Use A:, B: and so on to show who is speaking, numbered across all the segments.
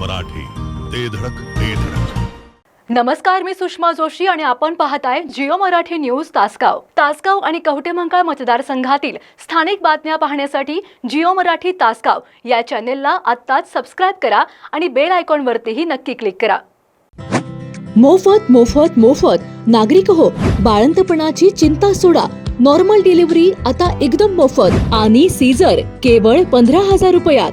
A: मराठी. ते धडक ते धडक.
B: नमस्कार मी सुषमा जोशी आणि आपण पाहताय जिओ मराठी न्यूज तासगाव. तासगाव आणि कवटेमंकाळ मतदारसंघातील स्थानिक बातम्या पाहण्यासाठी जिओ मराठी तासगाव या चॅनेलला आत्ताच सबस्क्राईब करा आणि बेल आयकॉनवरतीही नक्की क्लिक करा.
C: मोफत मोफत मोफत. नागरिक हो बाळंतपणाची चिंता सोडा. नॉर्मल डिलिव्हरी आता एकदम मोफत. आणि सीझर केवळ पंधरा हजार रुपयात.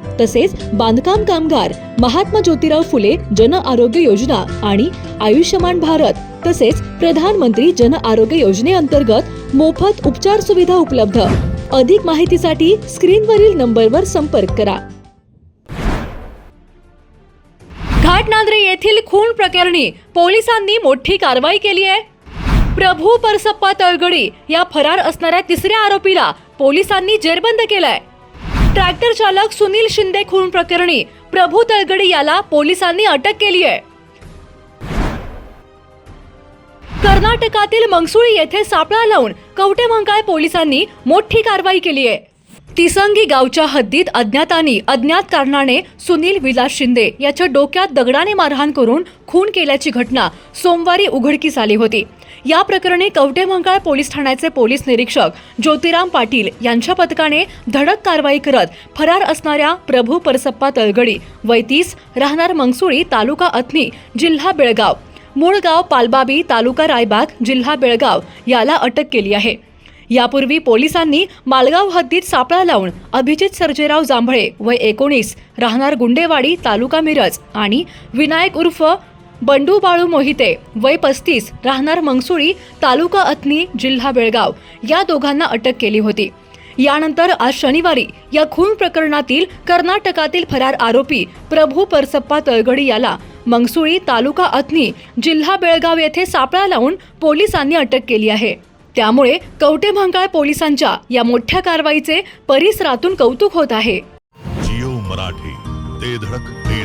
C: तसेच बांधकाम कामगार महात्मा ज्योतिराव फुले जन आरोग्य योजना आणि आयुष्यमान भारत तसेच प्रधानमंत्री जन आरोग्य योजनेअंतर्गत मोफत उपचार सुविधा उपलब्ध. अधिक माहितीसाठी स्क्रीनवरील नंबरवर संपर्क करा.
B: घाटनांद्रे येथील खून प्रकरणी पोलिसांनी मोठी कारवाई केली आहे. प्रभू परसप्पा तळगडी या फरार असणाऱ्या तिसऱ्या आरोपीला पोलिसांनी जेरबंद केलाय. ट्रॅक्टर चालक सुनील शिंदे खून प्रकरणी प्रभू तळगडे याला पोलिसांनी अटक केली आहे. कर्नाटकातील मंगसुळी येथे सापळा लावून कवटेमंकाळ पोलिसांनी मोठी कारवाई केली आहे. तिसंगी गावच्या हद्दीत अज्ञातांनी अज्ञात कारणाने सुनील विलास शिंदे याच्या डोक्यात दगडाने मारहाण करून खून केल्याची घटना सोमवारी उघडकीस आली होती. या प्रकरणी कवटेमंकाळ पोलीस ठाण्याचे पोलीस निरीक्षक ज्योतिराम पाटील यांच्या पथकाने धडक कारवाई करत फरार असणाऱ्या प्रभू परसप्पा तळगडी वैतीस राहणार मंगसुळी तालुका अथनी जिल्हा बेळगाव. मूळ गाव पालबाबी तालुका रायबाग जिल्हा बेळगाव याला अटक केली आहे. यापूर्वी पोलिसांनी मालगाव हद्दीत सापळा लावून अभिजित सर्जेराव जांभळे वय एकोणीस राहणार गुंडेवाडी तालुका मिरज आणि विनायक उर्फ बंडू बाळू मोहिते वय पस्तीस राहणार मंगसुळी तालुका अथनी जिल्हा बेळगाव या दोघांना अटक केली होती. यानंतर आज शनिवारी या खून प्रकरणातील कर्नाटकातील फरार आरोपी प्रभू परसप्पा तळगडी याला मंगसुळी तालुका अथनी जिल्हा बेळगाव येथे सापळा लावून पोलिसांनी अटक केली आहे. त्यामुळे कवटेमहांकाळ पोलिसांच्या या मोठ्या कारवाईचे परिसरातून कौतुक होत आहे.
A: जिओ मराठी ते धडक ते